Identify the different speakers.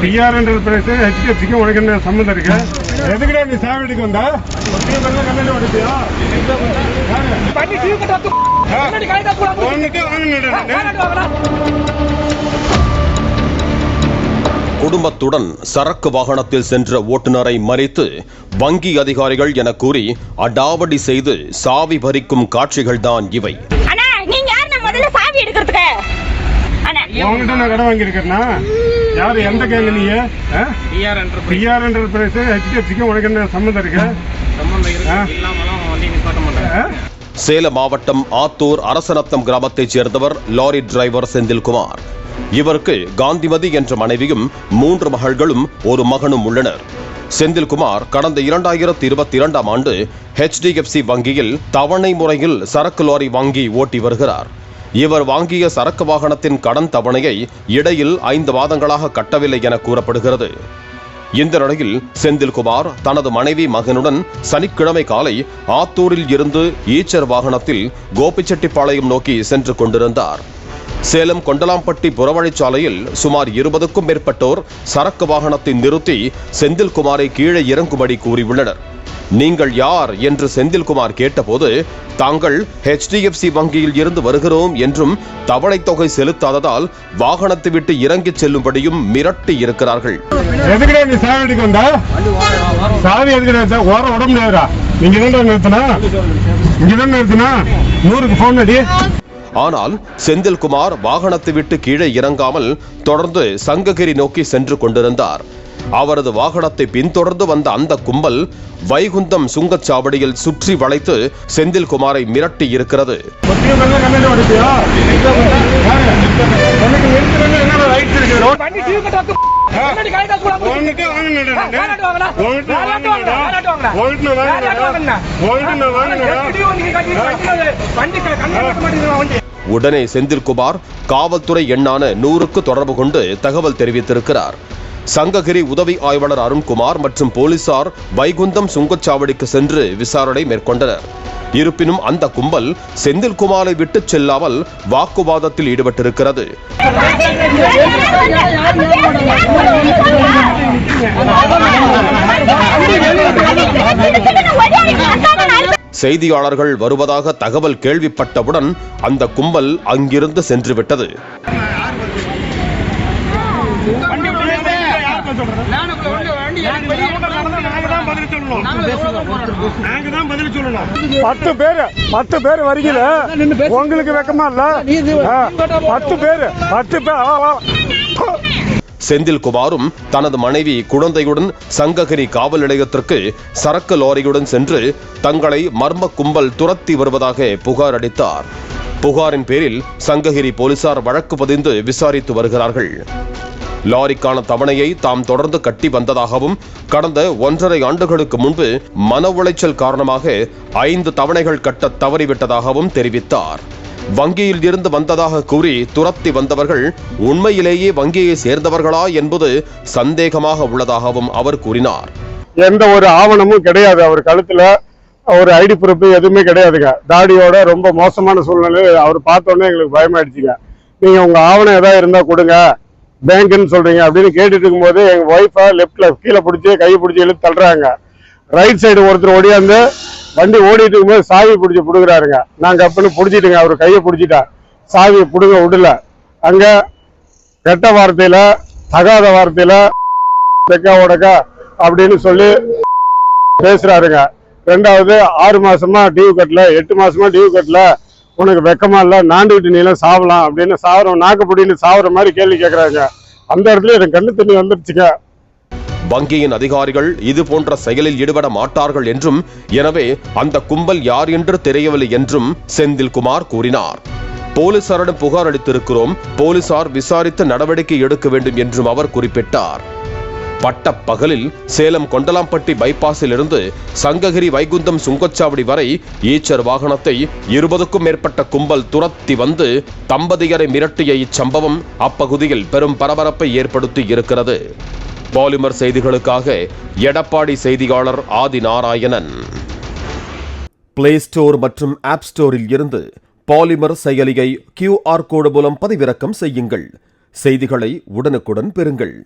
Speaker 1: பிஆர்ன்ற price ஹெச்டிஎஃப்சிக்கு உனக்கு என்ன சம்மந்தம் இருக்கு எதுக்குடா நீ சாவடிக்கு வந்தா? கண்ணாடி
Speaker 2: குடும்பத்துடன் சரக்கு வாகனத்தில் சென்ற ஓட்டுநரை மறித்து வங்கி அதிகாரிகள் என கூறி அடாவடி செய்து சாவி பறிக்கும் காட்சிகள்தான் இவை.
Speaker 3: அண்ணா நீங்க யார் நான் முதல்ல சாவி எடுக்கிறதுக்கு? அண்ணா.
Speaker 1: உங்ககிட்ட நான் கடன் வாங்கியிருக்கேன்னா யாரு எந்த கேங்க
Speaker 4: பிஆர்
Speaker 1: என்டர்பிரைஸ் ஹெச்டிஎஃப்சிக்கு உனக்கு என்ன சம்மந்தம் இருக்கு?
Speaker 2: சேலம் மாவட்டம் ஆத்தூர் அரசநத்தம் கிராமத்தைச் சேர்ந்தவர் லாரி டிரைவர் செந்தில்குமார். இவருக்கு காந்திமதி என்ற மனைவியும் மூன்று மகள்களும் ஒரு மகனும் உள்ளனர். செந்தில்குமார் கடந்த இரண்டாயிரத்தி இருபத்தி இரண்டாம் ஆண்டு ஹெச்டிஎஃப்சி வங்கியில் தவணை முறையில் சரக்கு லாரி வாங்கி ஓட்டி வருகிறார். இவர் வாங்கிய சரக்கு வாகனத்தின் கடன் தவணையை இடையில் ஐந்து மாதங்களாக கட்டவில்லை என கூறப்படுகிறது. இந்த நிலையில் செந்தில்குமார் தனது மனைவி மகனுடன் சனிக்கிழமை காலை ஆத்தூரில் இருந்து ஈச்சர் வாகனத்தில் கோபிச்செட்டிப்பாளையம் நோக்கி சென்று கொண்டிருந்தார். சேலம் கொண்டலாம்பட்டி புறவழிச்சாலையில் சுமார் இருபதுக்கும் மேற்பட்டோர் சரக்கு வாகனத்தை நிறுத்தி செந்தில்குமாரை கீழே இறங்கும்படி கூறியுள்ளனர். நீங்கள் யார் என்று செந்தில்குமார் கேட்டபோது தாங்கள் ஹெச்டிஎஃப்சி வங்கியில் இருந்து வருகிறோம் என்றும் தவணைத் தொகை செலுத்தாததால் வாகனத்தை விட்டு இறங்கிச் செல்லும்படியும் மிரட்டி இருக்கிறார்கள். ஆனால் செந்தில்குமார் வாகனத்தை விட்டு கீழே இறங்காமல் தொடர்ந்து சங்ககிரி நோக்கி சென்று கொண்டிருந்தார். அவரது வாகனத்தை பின்தொடர்ந்து வந்த அந்த கும்பல் வைகுந்தம் சுங்கச்சாவடியில் சுற்றி வளைத்து செந்தில்குமாரை மிரட்டி இருக்கிறது. உடனே செந்தில்குமார் காவல்துறை எண்ணான நூறுக்கு தொடர்பு கொண்டு தகவல் தெரிவித்திருக்கிறார். சங்ககிரி உதவி ஆய்வாளர் அருண்குமார் மற்றும் போலீசார் வைகுந்தம் சுங்கச்சாவடிக்கு சென்று விசாரணை மேற்கொண்டனர். இருப்பினும் அந்த கும்பல் செந்தில்குமாரை விட்டுச் செல்லாமல் வாக்குவாதத்தில் ஈடுபட்டிருக்கிறது. செய்தியாளர்கள் வருவதாக தகவல் கேள்விப்பட்டவுடன் அந்த கும்பல் அங்கிருந்து சென்றுவிட்டது.
Speaker 1: நாங்க தான் பதில் சொல்லணும். பத்து பேர் பத்து பேர் வரீங்கள? உங்களுக்கு வெக்கமா இல்ல? பத்து பேர் பத்து பேர்.
Speaker 2: செந்தில்குமாரும் தனது மனைவி குழந்தையுடன் சங்ககிரி காவல் நிலையத்திற்கு சரக்கு லாரியுடன் சென்று தங்களை மர்ம கும்பல் துரத்தி வருவதாக புகார் அளித்தார். புகாரின் பேரில் சங்ககிரி போலீசார் வழக்கு பதிந்து விசாரித்து வருகிறார்கள். லாரிக்கான தவணையை தாம் தொடர்ந்து கட்டி வந்ததாகவும் கடந்த ஒன்றரை ஆண்டுகளுக்கு முன்பு மன உளைச்சல் காரணமாக ஐந்து தவணைகள் கட்ட தவறிவிட்டதாகவும் தெரிவித்தார். வங்கியில் இருந்து வந்ததாக கூறி துரத்தி வந்தவர்கள் உண்மையிலேயே வங்கியை சேர்ந்தவர்களா என்பது சந்தேகமாக உள்ளதாகவும் அவர் கூறினார்.
Speaker 1: எந்த ஒரு ஆவணமும் கிடையாது. அவர் கழுத்துல ஒரு ஐடி ப்ரூஃப் எதுவுமே கிடையாதுங்க. தாடியோட ரொம்ப மோசமான சூழ்நிலை அவர் பார்த்தோன்னே உடனே எங்களுக்கு பயமாயிடுச்சுங்க. நீங்க உங்க ஆவணம் ஏதாவது இருந்தா கொடுங்க. பேங்க்னு சொல்றீங்க அப்படின்னு கேட்டுட்டு இருக்கும்போது எங்க ஒய்ஃபை லெஃப்ட்ல கீழே பிடிச்சி கையை பிடிச்சி இழுத்து தள்ளுறாங்க. ரைட் சைடு ஒருத்தர் ஓடியாந்து வண்டி ஓடிட்டு இருக்கும்போது சாவி பிடிச்சி பிடுங்குறாருங்க. நாங்க அப்பன்னு பிடிச்சிட்டுங்க அவர் கையை பிடிச்சிட்டா. சாவியை பிடுங்க விடல. அங்க கெட்ட வார்த்தையில தகாத வார்த்தையில தெக்கா உடக்கா அப்படின்னு சொல்லி பேசுறாருங்க. ரெண்டாவது ஆறு மாசமா டியூ கட்டல எட்டு மாசமா டியூ கட்டல உனக்கு வெக்கமா இல்ல நாண்டுகிட்டு நீ எல்லாம் சாவலாம் அப்படின்னு சாவரம் நாக்கு சாவர மாதிரி கேள்வி கேக்குறாங்க. அந்த இடத்துல எனக்கு கண்ணு தண்ணி வந்துருச்சுங்க.
Speaker 2: வங்கியின் அதிகாரிகள் இது போன்ற செயலில் ஈடுபட மாட்டார்கள் என்றும் எனவே அந்த கும்பல் யார் என்று தெரியவில்லை என்றும் செந்தில்குமார் கூறினார். போலீசாரிடம் புகார் அளித்திருக்கிறோம் போலீசார் விசாரித்து நடவடிக்கை எடுக்க வேண்டும் என்றும் அவர் குறிப்பிட்டார். பட்ட பகலில் சேலம் கொண்டலாம்பட்டி பைபாஸில் இருந்து சங்ககிரி வைகுந்தம் சுங்கச்சாவடி வரை ஈச்சர் வாகனத்தை இருபதுக்கும் மேற்பட்ட கும்பல் துரத்தி வந்து தம்பதியரை மிரட்டிய இச்சம்பவம் அப்பகுதியில் பெரும் பரபரப்பை ஏற்படுத்தி இருக்கிறது. பாலிமர் செய்திகளுக்காக எடப்பாடி செய்தியாளர் ஆதி நாராயணன் பிளே ஸ்டோர் மற்றும் ஆப் ஸ்டோரில் இருந்து பாலிமர் செயலியை கியூஆர் கோடு மூலம் பதிவிறக்கம் செய்யுங்கள். செய்திகளை உடனுக்குடன் பெறுங்கள்.